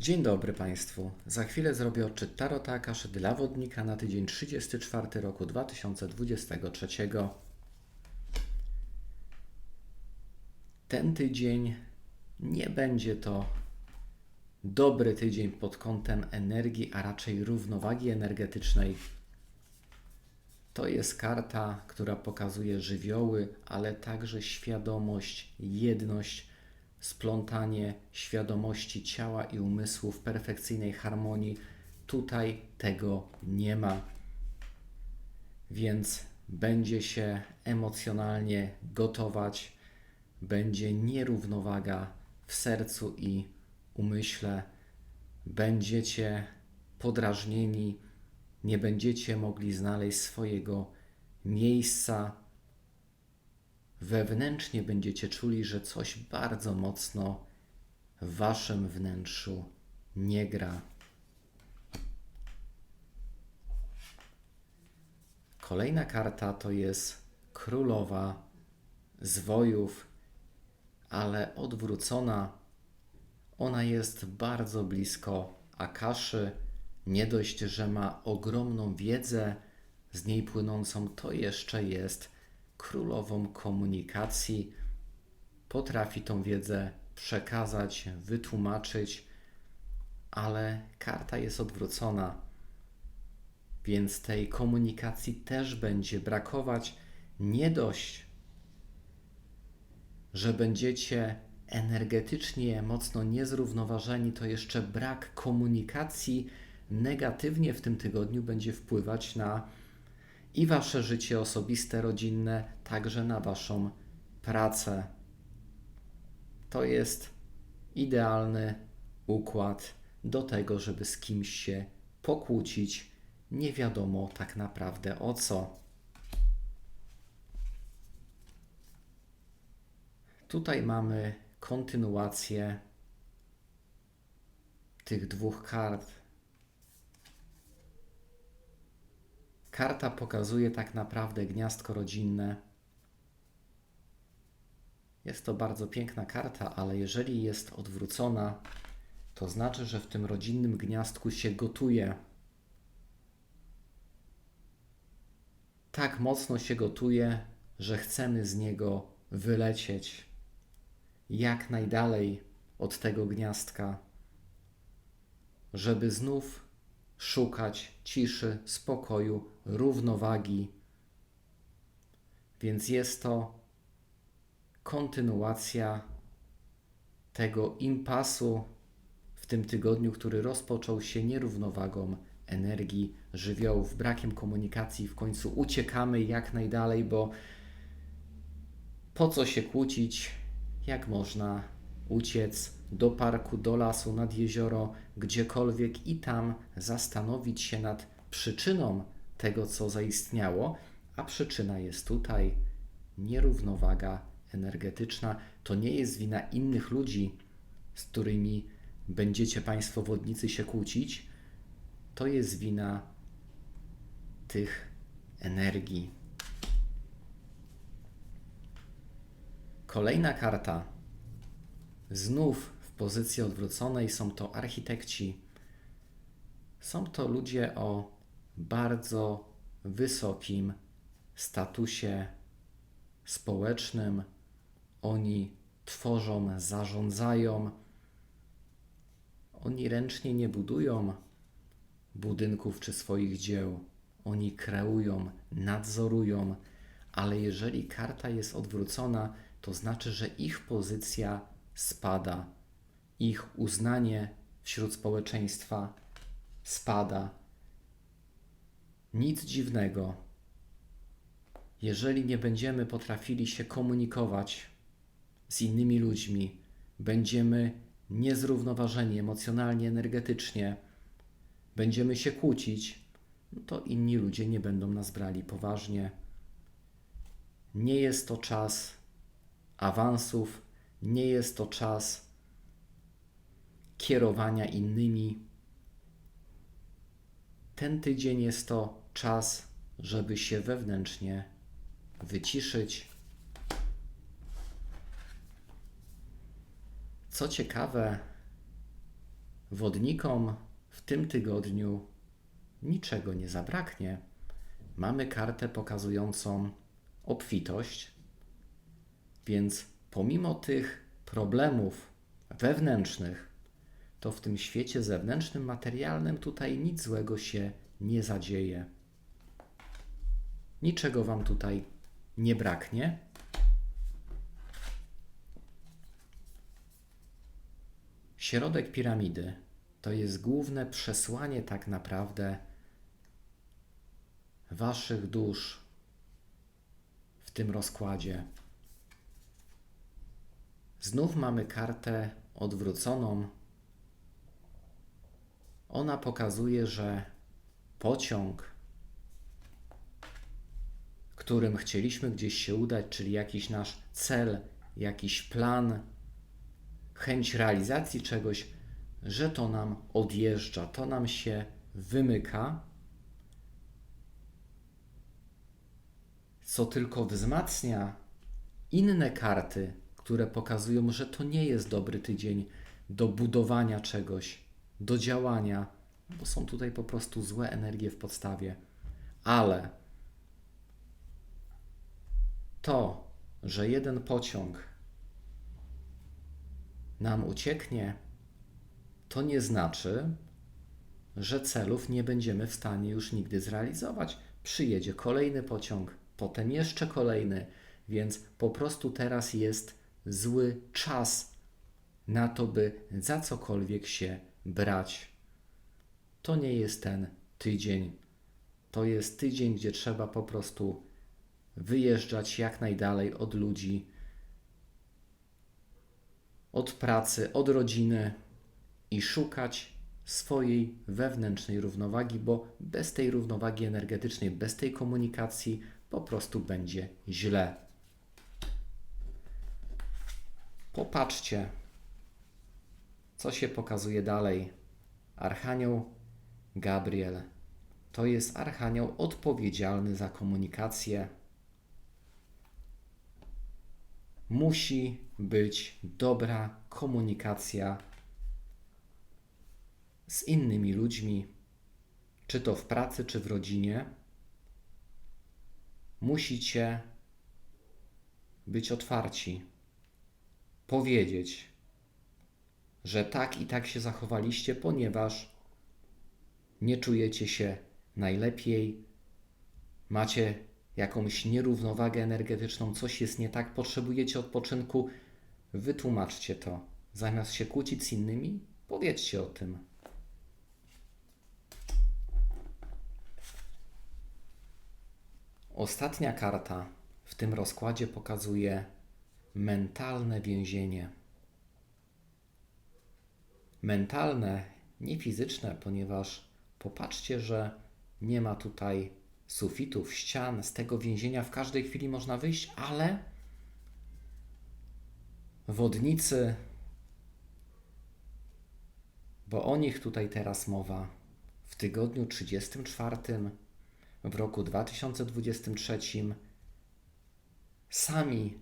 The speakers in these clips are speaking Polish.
Dzień dobry Państwu. Za chwilę zrobię odczyt Tarota Akaszy dla wodnika na tydzień 34 roku 2023. Ten tydzień nie będzie to dobry tydzień pod kątem energii, a raczej równowagi energetycznej. To jest karta, która pokazuje żywioły, ale także świadomość, jedność, splątanie świadomości ciała i umysłu w perfekcyjnej harmonii. Tutaj tego nie ma. Więc będzie się emocjonalnie gotować, będzie nierównowaga w sercu i umyśle, będziecie podrażnieni, nie będziecie mogli znaleźć swojego miejsca. Wewnętrznie będziecie czuli, że coś bardzo mocno w waszym wnętrzu nie gra. Kolejna karta to jest królowa zwojów, ale odwrócona. Ona jest bardzo blisko Akaszy. Nie dość, że ma ogromną wiedzę z niej płynącą, to jeszcze jest królową komunikacji. Potrafi tą wiedzę przekazać, wytłumaczyć, ale karta jest odwrócona, więc tej komunikacji też będzie brakować. Nie dość, że będziecie energetycznie mocno niezrównoważeni, to jeszcze brak komunikacji negatywnie w tym tygodniu będzie wpływać na i wasze życie osobiste, rodzinne, także na waszą pracę. To jest idealny układ do tego, żeby z kimś się pokłócić. Nie wiadomo tak naprawdę o co. Tutaj mamy kontynuację tych dwóch kart. Karta pokazuje tak naprawdę gniazdko rodzinne. Jest to bardzo piękna karta, ale jeżeli jest odwrócona, to znaczy, że w tym rodzinnym gniazdku się gotuje. Tak mocno się gotuje, że chcemy z niego wylecieć jak najdalej od tego gniazdka, żeby znów szukać ciszy, spokoju, równowagi. Więc jest to kontynuacja tego impasu w tym tygodniu, który rozpoczął się nierównowagą energii, żywiołów, brakiem komunikacji. W końcu uciekamy jak najdalej, bo po co się kłócić, jak można uciec do parku, do lasu, nad jezioro, gdziekolwiek i tam zastanowić się nad przyczyną tego, co zaistniało, a przyczyna jest tutaj nierównowaga energetyczna. To nie jest wina innych ludzi, z którymi będziecie Państwo wodnicy się kłócić, to jest wina tych energii. Kolejna karta. Znów w pozycji odwróconej są to architekci. Są to ludzie o bardzo wysokim statusie społecznym. Oni tworzą, zarządzają. Oni ręcznie nie budują budynków czy swoich dzieł. Oni kreują, nadzorują, ale jeżeli karta jest odwrócona, to znaczy, że ich pozycja spada, ich uznanie wśród społeczeństwa spada. Nic dziwnego, jeżeli nie będziemy potrafili się komunikować z innymi ludźmi, będziemy niezrównoważeni emocjonalnie, energetycznie, będziemy się kłócić, no to inni ludzie nie będą nas brali poważnie. Nie jest to czas awansów, nie jest to czas kierowania innymi. Ten tydzień jest to czas, żeby się wewnętrznie wyciszyć. Co ciekawe, wodnikom w tym tygodniu niczego nie zabraknie. Mamy kartę pokazującą obfitość, więc pomimo tych problemów wewnętrznych, to w tym świecie zewnętrznym, materialnym tutaj nic złego się nie zadzieje. Niczego Wam tutaj nie braknie. Środek piramidy to jest główne przesłanie, tak naprawdę, Waszych dusz w tym rozkładzie. Znów mamy kartę odwróconą. Ona pokazuje, że pociąg, którym chcieliśmy gdzieś się udać, czyli jakiś nasz cel, jakiś plan, chęć realizacji czegoś, że to nam odjeżdża, to nam się wymyka, co tylko wzmacnia inne karty, które pokazują, że to nie jest dobry tydzień do budowania czegoś, do działania, bo są tutaj po prostu złe energie w podstawie. Ale to, że jeden pociąg nam ucieknie, to nie znaczy, że celów nie będziemy w stanie już nigdy zrealizować. Przyjedzie kolejny pociąg, potem jeszcze kolejny, więc po prostu teraz jest zły czas na to, by za cokolwiek się brać. To nie jest ten tydzień. To jest tydzień, gdzie trzeba po prostu wyjeżdżać jak najdalej od ludzi, od pracy, od rodziny i szukać swojej wewnętrznej równowagi, bo bez tej równowagi energetycznej, bez tej komunikacji po prostu będzie źle. Popatrzcie, co się pokazuje dalej. Archanioł Gabriel to jest archanioł odpowiedzialny za komunikację. Musi być dobra komunikacja z innymi ludźmi, czy to w pracy, czy w rodzinie. Musicie być otwarci, powiedzieć, że tak i tak się zachowaliście, ponieważ nie czujecie się najlepiej, macie jakąś nierównowagę energetyczną, coś jest nie tak, potrzebujecie odpoczynku, wytłumaczcie to. Zamiast się kłócić z innymi, powiedzcie o tym. Ostatnia karta w tym rozkładzie pokazuje mentalne więzienie. Mentalne, nie fizyczne, ponieważ popatrzcie, że nie ma tutaj sufitów, ścian, z tego więzienia w każdej chwili można wyjść, ale wodnicy, bo o nich tutaj teraz mowa, w tygodniu 34 w roku 2023 sami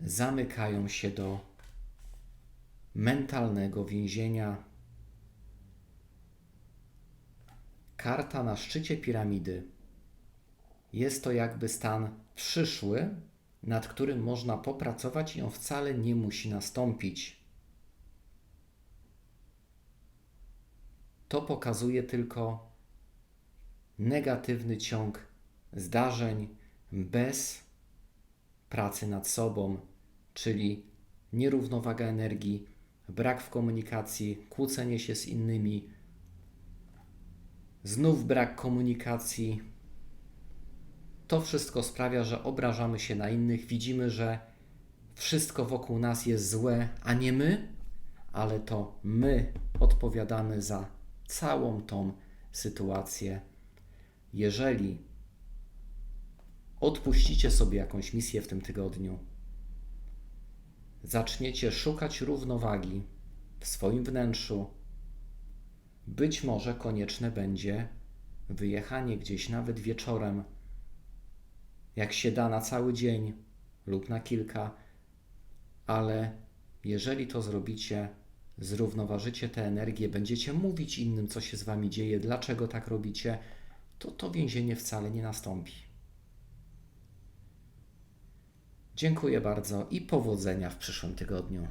zamykają się do mentalnego więzienia. Karta na szczycie piramidy. Jest to jakby stan przyszły, nad którym można popracować i on wcale nie musi nastąpić. To pokazuje tylko negatywny ciąg zdarzeń bez pracy nad sobą, czyli nierównowaga energii, brak w komunikacji, kłócenie się z innymi, znów brak komunikacji. To wszystko sprawia, że obrażamy się na innych, widzimy, że wszystko wokół nas jest złe, a nie my, ale to my odpowiadamy za całą tą sytuację. Jeżeli odpuścicie sobie jakąś misję w tym tygodniu, zaczniecie szukać równowagi w swoim wnętrzu, być może konieczne będzie wyjechanie gdzieś nawet wieczorem, jak się da na cały dzień lub na kilka, ale jeżeli to zrobicie, zrównoważycie te energie, będziecie mówić innym, co się z wami dzieje, dlaczego tak robicie, to to więzienie wcale nie nastąpi. Dziękuję bardzo i powodzenia w przyszłym tygodniu.